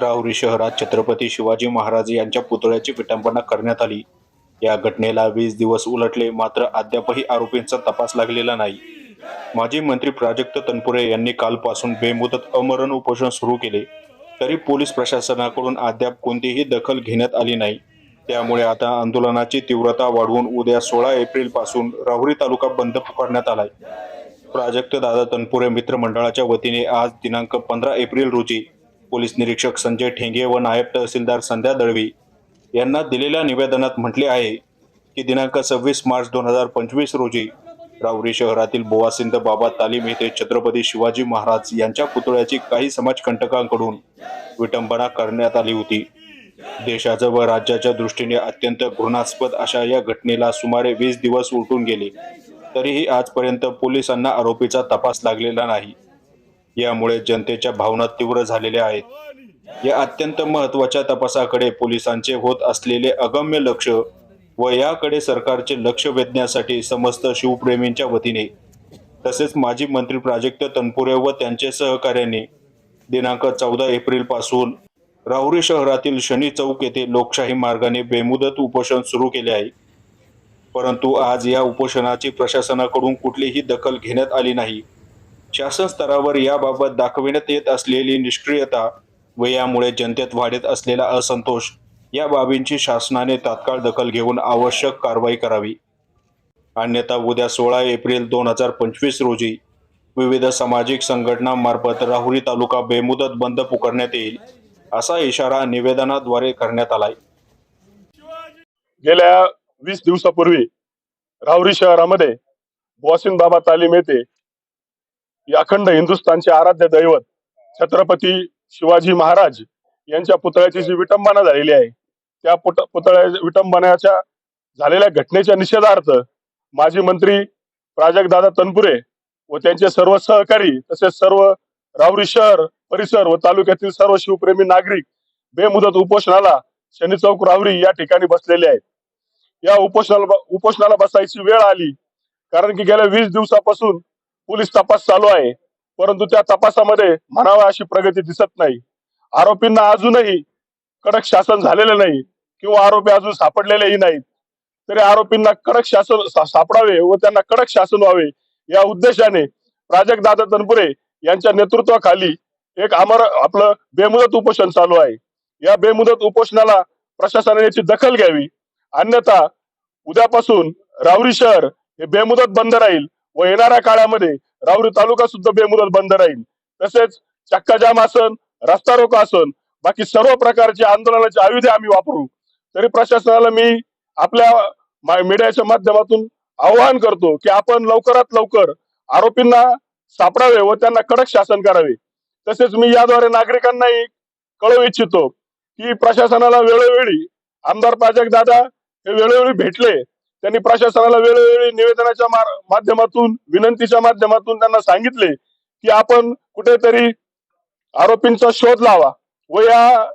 राहुरी शहरात छत्रपती शिवाजी महाराज यांच्या पुतळ्याची विटंबना करण्यात आली. या घटनेला वीस दिवस उलटले मात्र अद्यापही आरोपींचा तपास लागलेला नाही. माजी मंत्री प्राजक्त तनपुरे यांनी कालपासून बेमुदत अमरण उपोषण सुरू केले. तरी पोलीस प्रशासनाकडून अद्याप कोणतीही दखल घेण्यात आली नाही. त्यामुळे आता आंदोलनाची तीव्रता वाढवून उद्या सोळा एप्रिलपासून राहुरी तालुका बंद पुकारण्यात आलाय. प्राजक्त दादा तनपुरे मित्रमंडळाच्या वतीने आज दिनांक पंधरा एप्रिल रोजी पोलीस निरीक्षक संजय ठेंगे व नायब तहसीलदार संध्या दळवी यांना दिलेल्या निवेदनात म्हटले आहे की दिनांक सव्वीस मार्च दोन हजार पंचवीस रोजी रावरी शहरातील बोवासिंद बाबा तालीम येथे छत्रपती शिवाजी महाराज यांच्या पुतळ्याची काही समाजकंटकांकडून विटंबना करण्यात आली होती. देशाच्या व राज्याच्या दृष्टीने अत्यंत घृणास्पद अशा या घटनेला सुमारे वीस दिवस उलटून गेले. तरीही आजपर्यंत पोलिसांना आरोपीचा तपास लागलेला नाही. यामुळे जनतेच्या भावना तीव्र झालेल्या आहेत. या अत्यंत महत्त्वाच्या तपासाकडे पोलिसांचे होत असलेले अगम्य लक्ष व याकडे सरकारचे लक्ष वेधण्यासाठी समस्त शिवप्रेमींच्या वतीने तसेच माजी मंत्री प्राजक्त तनपुरे व त्यांचे सहकार्यांनी दिनांक चौदा एप्रिलपासून राहुरी शहरातील शनी चौक येथे लोकशाही मार्गाने बेमुदत उपोषण सुरू केले आहे. परंतु आज या उपोषणाची प्रशासनाकडून कुठलीही दखल घेण्यात आली नाही. शासन स्तरावर याबाबत दाखविण्यात येत असलेली निष्क्रियता व यामुळे जनतेत वाढत असलेला असंतोष या बाबींची शासनाने तात्काळ दखल घेऊन आवश्यक कारवाई करावी. अन्यथा उद्या सोळा एप्रिल दोन हजार पंचवीस रोजी विविध सामाजिक संघटनांमार्फत राहुरी तालुका बेमुदत बंद पुकारण्यात येईल असा इशारा निवेदनाद्वारे करण्यात आलाय. गेल्या वीस दिवसापूर्वी राहुरी शहरामध्ये बाबा तालीम येथे अखंड हिंदुस्थानचे आराध्य दैवत छत्रपती शिवाजी महाराज यांच्या पुतळ्याची जी विटंबना झालेली आहे त्या पुत पुतळ्या विटंबनाच्या झालेल्या घटनेच्या निषेधार्थ माजी मंत्री प्राजक्तदादा तनपुरे व त्यांचे सर्व सहकारी तसेच सर्व रावरी शहर परिसर व तालुक्यातील सर्व शिवप्रेमी नागरिक बेमुदत उपोषणाला शनी चौक रावरी या ठिकाणी बसलेले आहेत. या उपोषणाला उपोषणाला बसायची वेळ आली कारण की गेल्या वीस दिवसापासून पोलीस तपास चालू आहे. परंतु त्या तपासामध्ये म्हणावा अशी प्रगती दिसत नाही. आरोपींना अजूनही कडक शासन झालेलं नाही किंवा आरोपी अजून सापडलेलेही नाहीत. तरी आरोपींना कडक शासन सापडावे व त्यांना कडक शासन व्हावे या उद्देशाने प्राजक्त दादा तनपुरे यांच्या नेतृत्वाखाली एक अमर आपलं बेमुदत उपोषण चालू आहे. या बेमुदत उपोषणाला प्रशासनाने याची दखल घ्यावी. अन्यथा उद्यापासून रावरी शहर हे बेमुदत बंद राहील. व येणाऱ्या काळामध्ये राहुरी तालुका सुद्धा बेमुदत बंद राहील. तसेच चक्काजाम आसन रस्ता रोको आसन बाकी सर्व प्रकारचे आंदोलनाचे आयुधे आम्ही वापरू. तरी प्रशासनाला मी आपल्या मीडियाच्या माध्यमातून आवाहन करतो की आपण लवकरात लवकर आरोपींना सापडावे व त्यांना कडक शासन करावे. तसेच मी याद्वारे नागरिकांनाही कळवू इच्छितो की प्रशासनाला वेळोवेळी आमदार प्राजक्त दादा हे वेळोवेळी भेटले त्यांनी प्रशासनाला वेळोवेळी निवेदनाच्या माध्यमातून विनंतीच्या माध्यमातून त्यांना सांगितले की आपण कुठेतरी आरोपींचा शोध लावा व या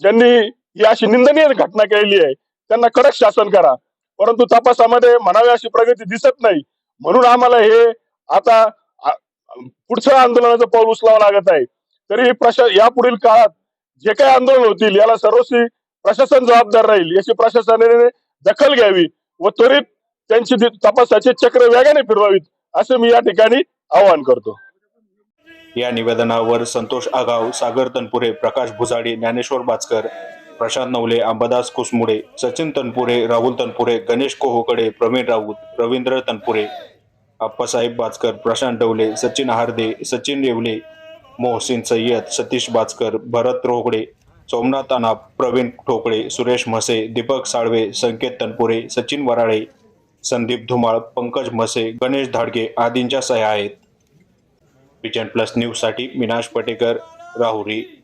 ज्यांनी ही अशी निंदनीय घटना केलेली आहे त्यांना कडक शासन करा. परंतु तपासामध्ये म्हणावी अशी प्रगती दिसत नाही. म्हणून आम्हाला हे आता पुढच्या आंदोलनाचं पाऊल उचलावं लागत आहे. तरी प्रशा यापुढील काळात जे काही आंदोलन होतील याला सर्वस्वी प्रशासन जबाबदार राहील याची प्रशासनाने दखल घ्यावी व त्वरित त्यांची तपासाचे चक्र वेगाने फिरवावीत असे मी या ठिकाणी आवाहन करतो. या निवेदनावर संतोष आगाव सागर तनपुरे प्रकाश भुजाडी ज्ञानेश्वर बाचकर प्रशांत नवले अंबादास कुसमुडे सचिन तनपुरे राहुल तनपुरे गणेश कोहोकडे प्रवीण राऊत रवींद्र तनपुरे अप्पासाहेब बाचकर प्रशांत डवले सचिन हार्दे सचिन येवले मोहसिन सय्यद सतीश बाचकर भरत रोहगडे सोमनाथ अनाप प्रवीण ठोकळे सुरेश म्हसे दीपक साळवे संकेत तनपुरे सचिन वराळे संदीप धुमाळ पंकज म्हसे गणेश धाडगे आदींच्या सह्या आहेत. विजन प्लस न्यूजसाठी मिनाश पटेकर राहुरी.